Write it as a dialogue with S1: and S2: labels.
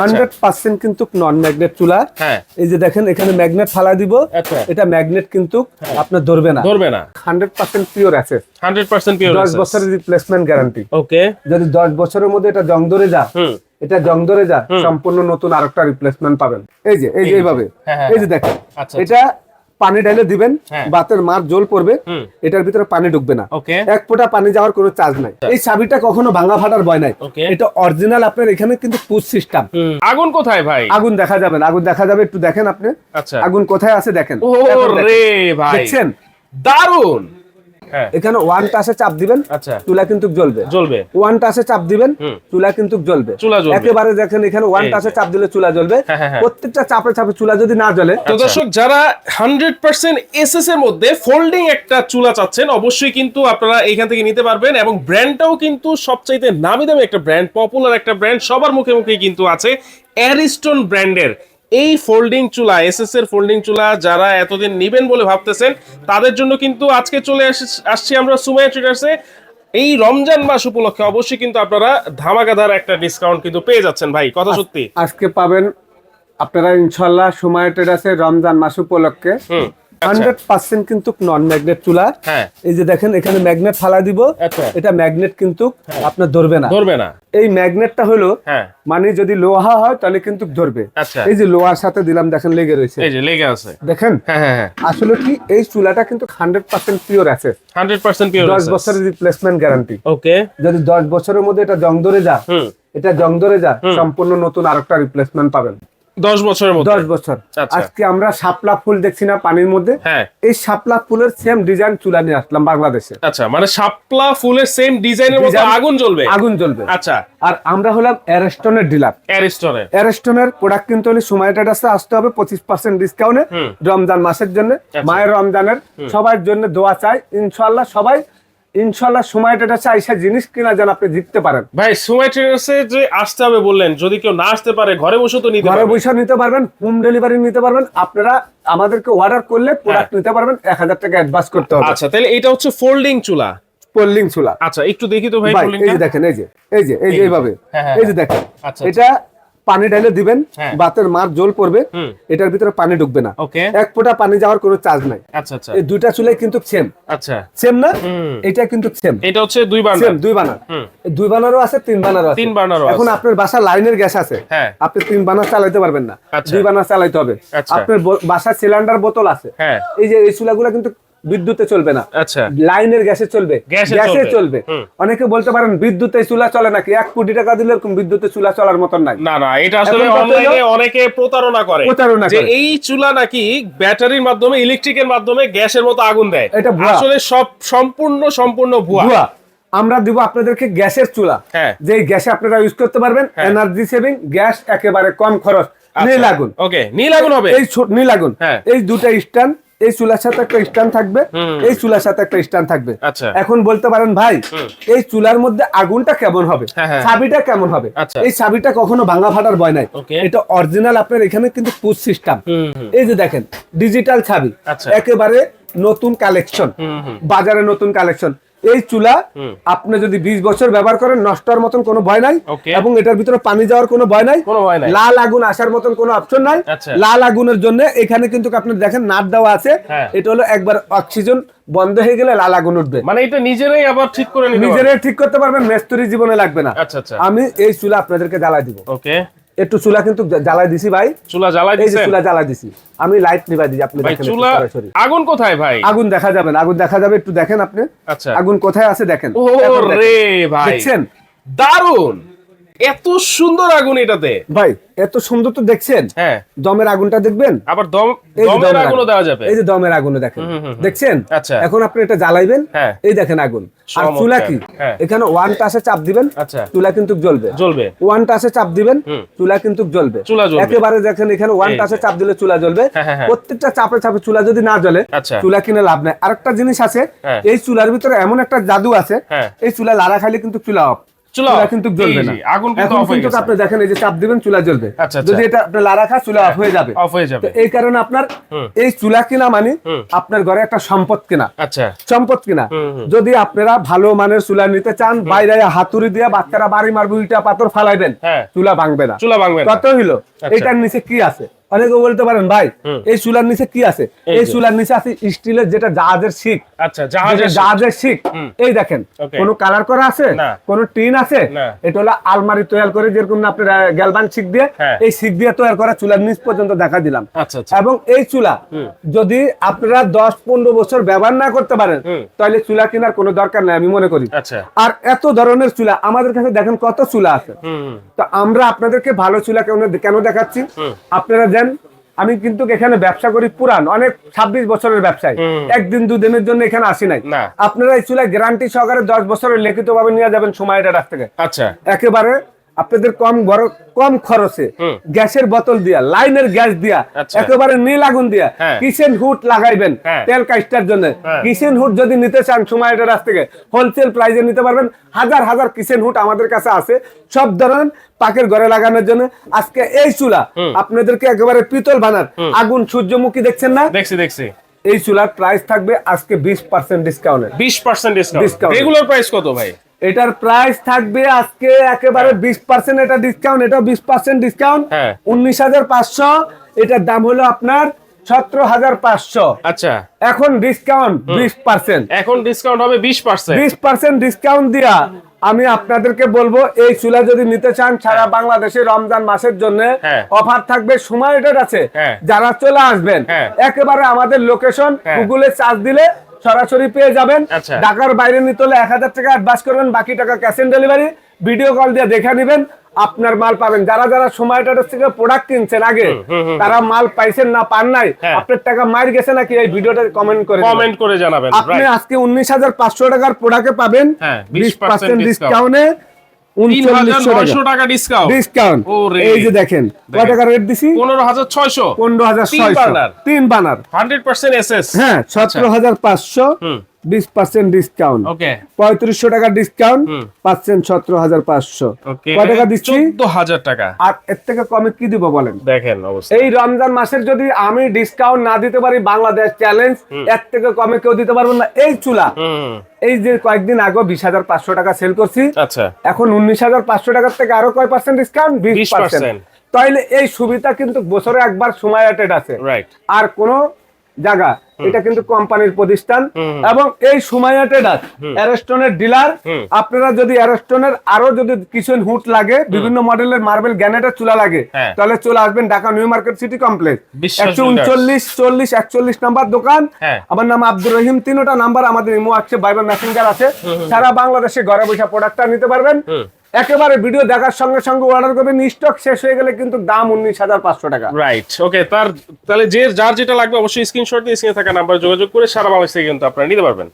S1: Hundred percent কিন্তু নন magnet চুলা।
S2: হ্যাঁ।
S1: এই যে দেখেন এখানে ম্যাগনেট ফালা দিব।
S2: আচ্ছা।
S1: এটা ম্যাগনেট কিন্তু আপনার ধরবে না।
S2: ধরবে না।
S1: হান্ড্রেড পার্সেন্ট পিওর আছে
S2: হান্ড্রেড পার্সেন্ট পিওর
S1: দশ বছরের রিপ্লেসমেন্ট গ্যারান্টি
S2: ওকে
S1: যদি দশ বছরের মধ্যে এটা জং ধরে যা এটা জং ধরে যা সম্পূর্ণ নতুন আরেকটা রিপ্লেসমেন্ট পাবেন। এই যে এই যে এইভাবে।
S2: হ্যাঁ, হ্যাঁ,
S1: এই যে দেখেন
S2: আচ্ছা।
S1: এটা পানি ঢেলে দিবেন
S2: হ্যাঁ।
S1: বাতের মার জল পড়বে এটার ভিতরে পানি ঢুকবে না। এক ফোঁটা পানি যাওয়ার কোনো চার্জ নাই। এই চাবিটা কখনো ভাঙা ফাটার ভয় নাই। এটা অরিজিনাল আপনার এখানে কিন্তু পুশ সিস্টেম
S2: আগুন কোথায় ভাই?
S1: আগুন দেখা যাবে আগুন দেখা যাবে একটু দেখেন আপনি।
S2: আচ্ছা।
S1: আগুন কোথায় আছে দেখেন। দেখছেন?
S2: দারুণ
S1: এখানে ওয়ান টাসে চাপ দিবেন
S2: আচ্ছা।
S1: চুলা কিন্তু জ্বলবে।
S2: জ্বলবে।
S1: ওয়ান টাসে চাপ দিবেন চুলা কিন্তু জ্বলবে।
S2: চুলা জ্বলবে।
S1: একেবারে দেখেন এখানে ওয়ান টাসে চাপ দিলে চুলা জ্বলবে।
S2: হ্যাঁ, হ্যাঁ, হ্যাঁ।
S1: প্রত্যেকটা চাপে চাপে চুলা যদি না জ্বলে
S2: তো দর্শক যারা হান্ড্রেড পার্সেন্ট এসএস এর মধ্যে ফোল্ডিং একটা চুলা চাচ্ছেন অবশ্যই কিন্তু আপনারা এখান থেকে নিতে পারবেন এবং ব্র্যান্ডটাও কিন্তু সবচাইতে নামি দামি একটা ব্র্যান্ড পপুলার একটা ব্র্যান্ড সবার মুখে মুখে কিন্তু আছে অ্যারিস্টন ব্র্যান্ডের এই ফোল্ডিং চুলা এসএস এর ফোল্ডিং চুলা যারা এতদিন নিবেন বলে ভাবতেছেন তাদের জন্য কিন্তু আজকে চলে আস- আসছি আমরা সুমাইয়া ট্রেডার্সে এই রমজান মাস উপলক্ষে অবশ্যই কিন্তু আপনারা ধামাকাদার একটা ডিসকাউন্ট কিন্তু পেয়ে যাচ্ছেন ভাই কথা সত্যি।
S1: আজকে পাবেন আপনারা ইনশাল্লাহ সময় ট্রেডার্সে রমজান মাস উপলক্ষে
S2: হুম।
S1: হান্ড্রেড পার্সেন্ট কিন্তু নন ম্যাগনেট চুলা
S2: হ্যাঁ।
S1: এই যে দেখেন এখানে ম্যাগনেট ফালা দিব।
S2: আচ্ছা।
S1: এটা ম্যাগনেট কিন্তু আপনার ধরবে না।
S2: ধরবে না।
S1: এই ম্যাগনেটটা হলো
S2: হ্যাঁ।
S1: মানে যদি লোহা হয় তাহলে কিন্তু ধরবে।
S2: আচ্ছা।
S1: এই যে লোহার সাথে দিলাম দেখেন লেগে রয়েছে।
S2: এই যে লেগে আছে।
S1: দেখেন?
S2: হ্যাঁ হ্যাঁ হ্যাঁ।
S1: আসলে কি এই চুলাটা কিন্তু হান্ড্রেড পার্সেন্ট পিওর আছে
S2: হান্ড্রেড পার্সেন্ট পিওর
S1: দশ বছরের রিপ্লেসমেন্ট গ্যারান্টি
S2: ওকে
S1: যদি দশ বছরের মধ্যে এটা জং ধরে যা এটা জং ধরে যা সম্পূর্ণ নতুন আরেকটা রিপ্লেসমেন্ট পাবেন।
S2: দশ বছরের মধ্যে।
S1: দশ বছর।
S2: আচ্ছা।
S1: আজকে আমরা শাপলা ফুল দেখছি না পানির মধ্যে।
S2: হ্যাঁ।
S1: এই শাপলা ফুলের সেম ডিজাইন চুলা নিয়ে আসলাম বাংলাদেশে।
S2: আচ্ছা মানে শাপলা ফুলের সেম ডিজাইনের
S1: Design-
S2: আগুন জ্বলবে?
S1: আগুন জ্বলবে।
S2: আচ্ছা।
S1: আর আমরা হলাম অ্যারেস্টনের ডিলার
S2: অ্যারিস্টনের
S1: অ্যারেস্টনের প্রোডাক্ট কিনতে হলে সময় আসতে হবে পঁচিশ পার্সেন্ট ডিসকাউন্টে রমজান মাসের জন্য।
S2: আচ্ছা।
S1: মায়ের রমজানের সবার জন্য দোয়া চাই। ইনশাল্লাহ সবাই ইনশাল্লাহ সময় কাছে আইসা জিনিস কিনা যেন আপনি জিততে পারেন।
S2: ভাই সময় ট্রেডার্সে যে আসতে হবে বললেন। যদি কেউ না আসতে পারে ঘরে বসে তো নিতে
S1: ঘরে বসে নিতে পারবেন হোম ডেলিভারি নিতে পারবেন। আপনারা আমাদেরকে অর্ডার করলে প্রোডাক্ট নিতে পারবেন এক হাজার টাকা অ্যাডভান্স করতে হবে।
S2: আচ্ছা তাহলে এটা হচ্ছে ফোল্ডিং চুলা।
S1: পোল্ডিং চুলা।
S2: আচ্ছা একটু দেখি তো ভাই
S1: এই দেখেন এই যে এই যে এই যে এইভাবে।
S2: হ্যাঁ, হ্যাঁ,
S1: এই যে দেখেন।
S2: আচ্ছা,
S1: এটা পানি ঢালে দিবেন
S2: হ্যাঁ।
S1: বাতের মার জল পড়বে এটার ভিতরে পানি ঢুকবে না। এক ফোঁটা পানি যাওয়ার কোনো চার্জ নাই।
S2: আচ্ছা আচ্ছা।
S1: এই দুইটা চুলাই কিন্তু সেম
S2: আচ্ছা।
S1: সেম না? এটা কিন্তু সেম
S2: এটা হচ্ছে দুই বার্নার
S1: সেম দুই বানার দুই বানারও আছে তিন বানারও আছে।
S2: তিন বার্নারও
S1: এখন আপনার বাসা লাইনের গ্যাস আছে।
S2: হ্যাঁ।
S1: আপনি তিন বানার চালাইতে পারবেন না।
S2: আচ্ছা।
S1: দুই বানার চালাইতে হবে।
S2: আচ্ছা।
S1: আপনার ব- বাসার সিলিন্ডার বোতল আছে।
S2: হ্যাঁ।
S1: এই যে এই চুলাগুলো কিন্তু বিদ্যুতে চলবে না।
S2: আচ্ছা।
S1: লাইনের গ্যাসে চলবে।
S2: গ্যাসে চলবে।
S1: অনেকে বলতে পারেন বিদ্যুতে চুলা চলে নাকি? এক কোটি টাকা দিলে এরকম বিদ্যুতে চুলা চলার মতন নাই।
S2: না না এটা আসলে অনলাইনে অনেকে প্রতারণা করে।
S1: প্রতারণা
S2: যে এই চুলা নাকি ব্যাটারির মাধ্যমে ইলেকট্রিকের মাধ্যমে গ্যাসের মতো আগুন দেয়।
S1: এটা
S2: আসলে সব সম্পূর্ণ সম্পূর্ণ ভুয়া।
S1: আমরা দিব আপনাদেরকে গ্যাসের চুলা।
S2: হ্যাঁ।
S1: যে গ্যাসে আপনারা ইউজ করতে পারবেন
S2: হ্যাঁ।
S1: এনার্জি সেভিং গ্যাস একেবারে কম খরচ। নীল আগুন।
S2: ওকে নীল আগুন হবে?
S1: এই ছোট নীল আগুন।
S2: হ্যাঁ।
S1: এই দুটা স্ট্যান্ড এই চুলার সাথে একটা স্ট্যান্ড থাকবে এই চুলার সাথে একটা স্ট্যান্ড থাকবে।
S2: আচ্ছা।
S1: এখন বলতে পারেন ভাই এই চুলার মধ্যে আগুনটা কেমন হবে?
S2: হ্যাঁ, হ্যাঁ।
S1: চাবিটা কেমন হবে?
S2: আচ্ছা।
S1: এই চাবিটা কখনো ভাঙা ফাটার ভয় নাই। এটা অরিজিনাল আপনার এখানে কিন্তু পুশ সিস্টেম এই যে দেখেন ডিজিটাল চাবি।
S2: আচ্ছা।
S1: একেবারে নতুন কালেকশন বাজারে নতুন কালেকশন এই চুলা আপনি যদি বিশ বছর ব্যবহার করেন নষ্ট হওয়ার মতন কোনো ভয় নাই এবং এটার ভিতরে পানি যাওয়ার কোনো ভয় নাই। লাল আগুন আসার মতন কোনো অপশন নাই।
S2: আচ্ছা।
S1: লাল আগুনের জন্য এখানে কিন্তু আপনি দেখেন নাট দেওয়া আছে।
S2: হ্যাঁ।
S1: এটা হলো একবার অক্সিজেন বন্ধ হয়ে গেলে লাল আগুন উঠবে।
S2: মানে এটা নিজেরাই আবার ঠিক করে
S1: নিজেরাই ঠিক করতে পারবেন মেস্তুরি জীবনে লাগবে না।
S2: আচ্ছা আচ্ছা।
S1: আমি এই চুলা আপনাদেরকে জ্বালাই দিব।
S2: ওকে।
S1: একটু চুলা কিন্তু জ্বালাই দিছি ভাই।
S2: চুলা জ্বালাই দিছি
S1: চুলা জ্বালাই দিছি। আমি লাইট নিবাই দিই আপনি দেখেন
S2: চুলা। আগুন কোথায় ভাই?
S1: আগুন দেখা যাবে না আগুন দেখা যাবে একটু দেখেন আপনি।
S2: আচ্ছা।
S1: আগুন কোথায় আছে দেখেন।
S2: ও রে ভাই।
S1: দেখছেন?
S2: দারুণ এত সুন্দর আগুন এটাতে।
S1: ভাই এত সুন্দর তো দেখছেন?
S2: হ্যাঁ।
S1: দমের আগুনটা দেখবেন?
S2: আবার দম
S1: এই যে
S2: দমের আগুনও
S1: আগুন।
S2: দেওয়া যাবে।
S1: এই যে দমের আগুনে দেখেন। দেখছেন?
S2: আচ্ছা।
S1: এখন আপনি এটা জ্বালাইবেন।
S2: হ্যাঁ।
S1: এই দেখেন আগুন। আর চুলা কি?
S2: হ্যাঁ।
S1: এখানে ওয়ান টাসে চাপ দিবেন
S2: আচ্ছা।
S1: চুলা কিন্তু জ্বলবে।
S2: জ্বলবে।
S1: ওয়ান টাসে চাপ দিবেন চুলা কিন্তু জ্বলবে।
S2: চুলা জ্বলবে।
S1: একেবারে দেখেন এখানে ওয়ান টাসে চাপ দিলে চুলা জ্বলবে।
S2: হ্যাঁ, হ্যাঁ।
S1: প্রত্যেকটা চাপে চাপে চুলা যদি না জ্বলে
S2: আচ্ছা।
S1: চুলা কিনে লাভ নাই। আরেকটা জিনিস আছে। এই চুলার ভিতরে এমন একটা জাদু আছে এই চুলা লাড়া খাইলে কিন্তু চুলা অফ।
S2: চুলা
S1: কিন্তু জ্বলবে
S2: এই
S1: না।
S2: আগুন কিন্তু হয়ে গেছে।
S1: আপনি দেখেন এই যে চাপ দিবেন চুলা জ্বলবে।
S2: আচ্ছা, আচ্ছা।
S1: যদি এটা আপনি লারা খা চুলা অফ হয়ে যাবে।
S2: অফ হয়ে যাবে।
S1: এই কারণে আপনার এই চুলা কিনা মানে আপনার ঘরে একটা সম্পদ কিনা।
S2: আচ্ছা।
S1: সম্পদ কিনা। যদি আপনারা ভালো মানের চুলা নিতে চান বাইরে হাতুড়ি দিয়ে বাচ্চারা বাড়ি মারবো ইটা পাথর ফালাইবেন
S2: হ্যাঁ।
S1: চুলা ভাঙবে না।
S2: চুলা ভাঙবে
S1: কত হইল?
S2: আচ্ছা।
S1: এটার নিচে কি আছে? অনেকে বলতে পারেন ভাই এই চুলার নিচে কি আছে?
S2: এই
S1: চুলার নিচে আছে স্টিলের যেটা জাহাজের শিক।
S2: আচ্ছা জাহাজের
S1: শিক। এই দেখেন. কোন কালার করা আছে। কোন টিন আছে? এটা হলো আলমারি তৈরি করে যেরকম আপনার গ্যালবান শিক দিয়ে
S2: হ্যাঁ।
S1: এই শিক দিয়ে তৈরি করা চুলার নিচ পর্যন্ত দেখা দিলাম।
S2: আচ্ছা আচ্ছা।
S1: এবং এই চুলা যদি আপনারা দশ পনেরো বছর ব্যবহার না করতে পারেন তাহলে চুলা কেনার কোনো দরকার নাই আমি মনে করি।
S2: আচ্ছা।
S1: আর এত ধরনের চুলা আমাদের কাছে দেখেন কত চুলা আছে। তো আমরা আপনাদেরকে ভালো চুলা কেন কেন দেখাচ্ছি। আপনারা দেন আমি কিন্তু এখানে ব্যবসা করি পুরান অনেক ছাব্বিশ বছরের ব্যবসায়। একদিন দুদিনের জন্য এখানে আসি নাই। আপনারা এই চুলায় গ্যারান্টি সহকারে দশ বছরের লিখিত ভাবে নিয়ে যাবেন সময়টা এটা থেকে।
S2: আচ্ছা।
S1: একেবারে আপনাদের কম কম খরচে গ্যাসের বোতল দিয়া লাইনের গ্যাস দিয়া
S2: আচ্ছা।
S1: একেবারে নীল আগুন দিয়া
S2: হ্যাঁ।
S1: কিচেন হুড লাগাইবেন
S2: হ্যাঁ।
S1: তেল কাস্টার জন্য।
S2: হ্যাঁ।
S1: কিচেন হুড যদি নিতে চান সময়টা রাস থেকে হোলসেল প্রাইসে নিতে পারবেন। হাজার হাজার কিচেন হুড আমাদের কাছে আছে। সব ধরনের পাকের ঘরে লাগানোর জন্য। আজকে এই চুলা আপনাদেরকে একেবারে পিতল বানার। আগুন সূর্যমুখী দেখছেন না?
S2: দেখছি দেখছি।
S1: এই চুলার প্রাইস থাকবে আজকে বিশ পার্সেন্ট ডিসকাউন্টে
S2: বিশ পার্সেন্ট ডিসকাউন্ট। রেগুলার প্রাইস কত ভাই?
S1: এটার প্রাইস থাকবে আজকে একেবারে বিশ পার্সেন্ট এটা ডিসকাউন্ট এটা বিশ পার্সেন্ট ডিসকাউন্ট
S2: হ্যাঁ।
S1: উনিশ হাজার পাঁচশো এটার দাম হলো আপনার সতেরো হাজার পাঁচশো
S2: আচ্ছা
S1: এখন ডিসকাউন্ট বিশ পার্সেন্ট
S2: এখন ডিসকাউন্ট হবে বিশ পার্সেন্ট
S1: বিশ পার্সেন্ট ডিসকাউন্ট দিয়া আমি আপনাদেরকে বলব এই চুলা যদি নিতে চান সারা বাংলাদেশে রমজান মাসের জন্য
S2: হ্যাঁ।
S1: অফার থাকবে সময় এটার আছে
S2: হ্যাঁ।
S1: যারা চলে আসবেন
S2: হ্যাঁ।
S1: একেবারে আমাদের লোকেশন
S2: হ্যাঁ।
S1: গুগলে চার্জ দিলে সরাসরি পেয়ে যাবেন
S2: আচ্ছা।
S1: ঢাকার বাইরে নিতে হলে এক হাজার টাকা অ্যাডভান্স করবেন বাকি টাকা cash on delivery video call দিয়ে দেখে নেবেন আপনার মাল পাবেন যারা যারা সময়টা থেকে প্রোডাক্ট কিনছেন আগে তারা মাল পাইছেন না পান নাই
S2: হ্যাঁ।
S1: আপনার টাকা মার গেছে নাকি এই ভিডিওটা কমেন্ট করে
S2: কমেন্ট করে জানাবেন
S1: আপনি আজকে উনিশ হাজার পাঁচশো টাকার প্রোডাক্টে পাবেন
S2: হ্যাঁ,
S1: বিশ পার্সেন্ট। ডিসকাউন্টে টাকা।
S2: ডিসকাউন্ট
S1: ডিসকাউন্ট এই যে দেখেন কয় টাকা রেট দিছি?
S2: পনেরো হাজার ছয়শো।
S1: পনেরো হাজার
S2: তিন burner. Hundred percent S S
S1: হ্যাঁ সতেরো হাজার পাঁচশো। বিশ পার্সেন্ট ডিসকাউন্ট
S2: ওকে
S1: পঁয়ত্রিশশো টাকা ডিসকাউন্ট। পাচ্ছেন সতেরো হাজার পাঁচশো। কয় টাকা দিচ্ছি?
S2: চোদ্দ হাজার টাকা।
S1: আর এর থেকে কমে কি দিব বলেন?
S2: দেখেন
S1: এই রমজান মাসের যদি আমি ডিসকাউন্ট না দিতে পারি বাংলাদেশ চ্যালেঞ্জ এর থেকে কমে কেউ দিতে পারবেন না। এই চুলা। এই যে কয়েকদিন আগে বিশ হাজার পাঁচশো টাকা সেল করছি।
S2: আচ্ছা।
S1: এখন উনিশ হাজার পাঁচশো টাকার থেকে আরও কয় পার্সেন্ট ডিসকাউন্ট বিশ পার্সেন্ট তাইলে এই সুবিধা কিন্তু বছরে একবার সময় অ্যাটেড আছে।
S2: রাইট
S1: আর কোন জায়গা। এটা কিন্তু কোম্পানির প্রতিষ্ঠান এবং এই অ্যাটেড আছে অ্যারেস্টনের ডিলার আপনারা যদি অ্যারেস্টনের আরও যদি কিছু হুট লাগে বিভিন্ন মডেলের মার্বেল গ্যানেটের চুলা লাগে
S2: হ্যাঁ।
S1: তাহলে চলে আসবেন Dhaka New Market City Complex একশো। উনচল্লিশ চল্লিশ একচল্লিশ নাম্বার দোকান।
S2: হ্যাঁ।
S1: আমার নাম আব্দুর রহিম তিনটা নাম্বার আমাদের ইমো আছে বাইবার মেসেঞ্জার আছে। সারা বাংলাদেশে ঘরে বসে প্রোডাক্টটা নিতে পারবেন। একেবারে ভিডিও দেখার সঙ্গে সঙ্গে অর্ডার করবেন স্টক শেষ হয়ে গেলে কিন্তু দাম উনিশ হাজার পাঁচশো টাকা।
S2: রাইট ওকে তার তাহলে যে যার যেটা লাগবে অবশ্যই স্ক্রিনশট দিয়ে স্ক্রিনে থাকা নাম্বার যোগাযোগ করে সারা বাংলাদেশ থেকে কিন্তু আপনারা নিতে পারবেন।